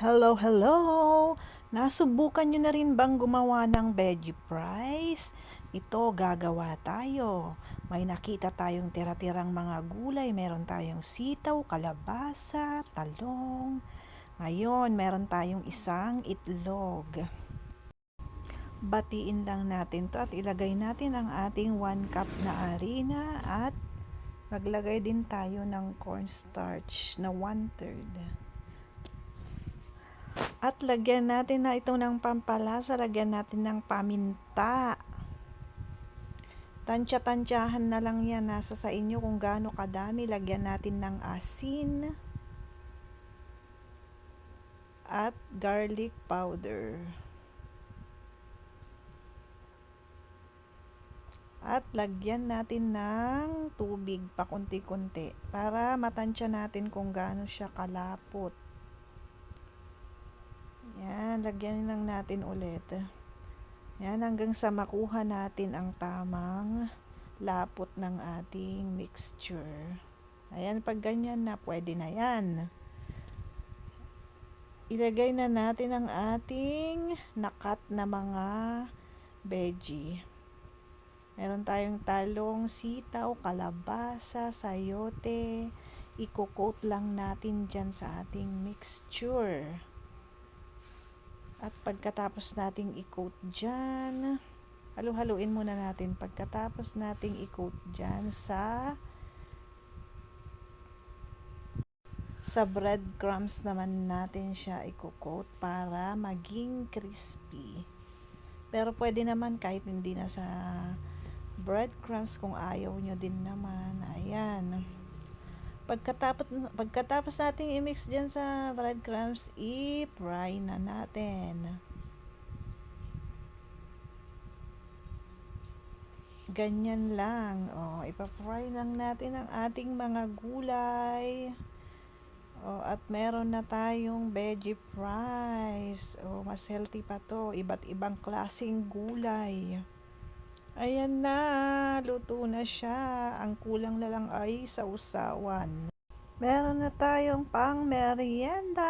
Hello, hello! Nasubukan nyo na rin bang gumawa ng veggie fries? Ito, gagawa tayo. May nakita tayong tira-tirang mga gulay. Meron tayong sitaw, kalabasa, talong. Ngayon, meron tayong isang itlog. Batiin lang natin to at ilagay natin ang ating 1 cup na harina at maglagay din tayo ng cornstarch na 1 third. At lagyan natin na ito ng pampalasa, lagyan natin ng paminta. Tansya-tansyahan na lang yan, nasa sa inyo kung gaano kadami. Lagyan natin ng asin at garlic powder. At lagyan natin ng tubig pa kunti-kunti para matansya natin kung gaano siya kalapot. Yan, lagyan lang natin ulit. Yan, hanggang sa makuha natin ang tamang lapot ng ating mixture. Ayan, pag ganyan na, pwede na yan. Ilagay na natin ang ating nakat na mga veggie. Meron tayong talong, sitaw, kalabasa, sayote. Iko-coat lang natin dyan sa ating mixture. At pagkatapos nating i-coat dyan, halu-haluin muna natin. Pagkatapos nating i-coat dyan sa sa breadcrumbs naman natin siya i-coat para maging crispy. Pero pwede naman kahit hindi na sa breadcrumbs kung ayaw nyo din naman. Ayan. Pagkatapos, pagkatapos nating i-mix dyan sa breadcrumbs, i-fry na natin. Ganyan lang. O, ipa-fry lang natin ang ating mga gulay. O, at meron na tayong veggie fries. O, mas healthy pa to. Iba't ibang klaseng gulay. Ayan na, luto na siya. Ang kulang na lang ay sausawan. Meron na tayong pang merienda.